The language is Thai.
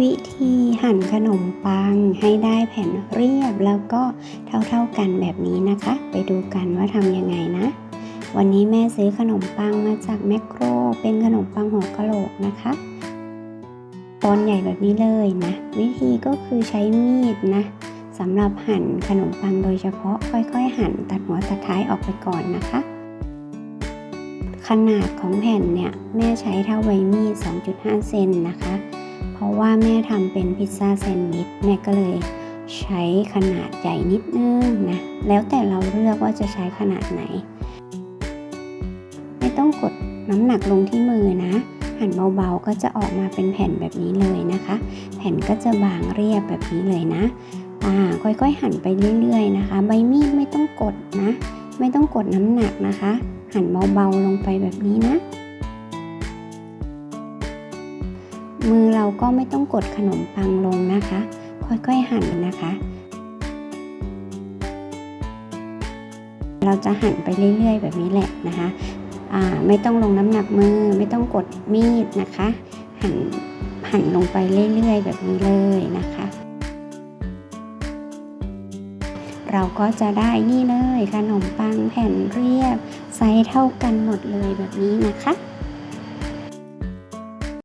วิธีหั่นขนมปังให้ได้แผ่นเรียบแล้วก็เท่าๆกันแบบนี้นะคะ ไปดูกันว่าทำยังไงนะ วันนี้แม่ซื้อขนมปังมาจากแมคโคร เป็นขนมปังหัวกะโหลกนะคะตอนใหญ่แบบนี้เลยนะ วิธีก็คือใช้มีดนะสำหรับหั่นขนมปังโดยเฉพาะค่อยๆ หั่นตัดหัวตัดท้ายออกไปก่อนนะคะ ขนาดของแผ่นเนี่ย แม่ใช้เท่าใบมีด 2.5 เซนนะคะ ราะว่าแม่ทำเป็นพิซซ่าแซนด์วิชแม่ก็เลยใช้ขนาดใหญ่นิดนึงนะ แล้วแต่เราเลือกว่าจะใช้ขนาดไหน ไม่ต้องกดน้ำหนักลงที่มือนะ หั่นเบาๆก็จะออกมาเป็นแผ่นแบบนี้เลยนะคะ แผ่นก็จะบางเรียบแบบนี้เลยนะอ่าค่อยๆ หั่นไปเรื่อยๆนะคะ ใบมีดไม่ต้องกดนะ ไม่ต้องกดน้ำหนักนะคะ หั่นเบาๆลงไปแบบนี้นะ มือเราก็ไม่ต้องกดขนมปังลงนะคะ ค่อยๆหั่นนะคะ เราจะหั่นไปเรื่อยๆ แบบนี้แหละนะคะไม่ต้องลงน้ำหนักมือ ไม่ต้องกดมีดนะคะ หั่นหั่นลงไปเรื่อยๆ แบบนี้เลยนะคะ เราก็จะได้นี่เลยขนมปังแผ่นเรียบไซส์เท่ากันหมดเลยแบบนี้นะคะ